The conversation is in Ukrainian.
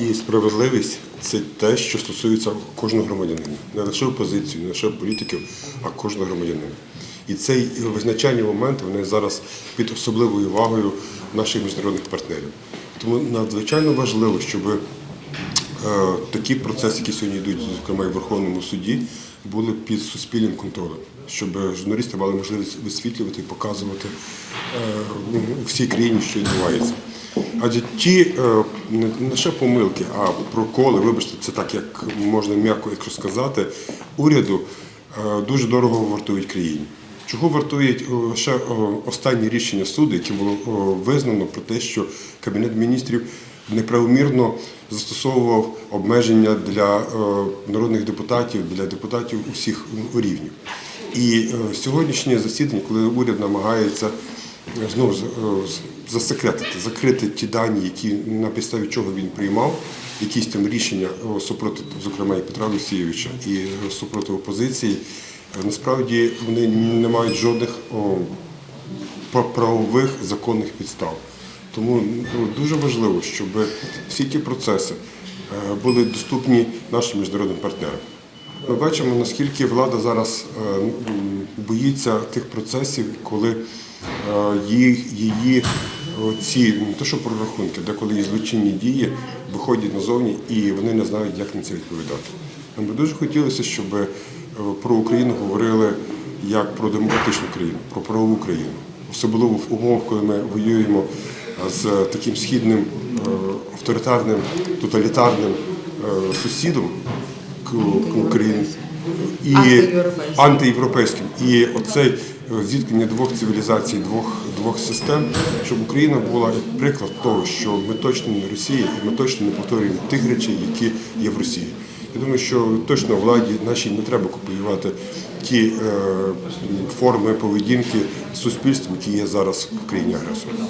і справедливість це те, що стосується кожного громадянина, не лише опозиції, не лише політиків, а кожного громадянина. І цей визначальні моменти вони зараз під особливою увагою наших міжнародних партнерів. Тому надзвичайно важливо, щоб е, такі процеси, які сьогодні йдуть, зокрема і в Верховному суді, були під суспільним контролем, щоб журналісти мали можливість висвітлювати і показувати е, ну, у всій країні, що відбувається. Адже ті е, не лише помилки, а проколи, вибачте, це так як можна м'яко якщо сказати, уряду е, дуже дорого вартують країні. Чого вартують е, ще останні рішення суду, яке було визнано про те, що Кабінет міністрів неправомірно застосовував обмеження для народних депутатів, для депутатів усіх рівнів. І сьогоднішнє засідання, коли уряд намагається знову ж, е, засекретити, закрити ті дані, які на підставі чого він приймав, якісь там рішення е, супроти, зокрема, і Петра Олексійовича, і е, супроти опозиції, е, насправді вони не мають жодних правових законних підстав. Тому ну, дуже важливо, щоб всі ті процеси е, були доступні нашим міжнародним партнерам. Ми бачимо, наскільки влада зараз е, боїться тих процесів, коли е, її, її ці не то, що прорахунки, деколи її злочинні дії виходять назовні і вони не знають, як на це відповідати. Нам би дуже хотілося, щоб е, про Україну говорили як про демократичну країну, про правову країну. Особливо в умовах, коли ми воюємо з таким східним е, авторитарним, тоталітарним е, сусідом Україні і Антиєвропейським. І оцей е, зіткнення двох цивілізацій, двох, двох систем, щоб Україна була приклад того, що ми точно не Росія, і ми точно не повторюємо тих речей, які є в Росії. Я думаю, що точно владі нашій не треба копіювати ті е, форми поведінки суспільства, які є зараз в країні агресора.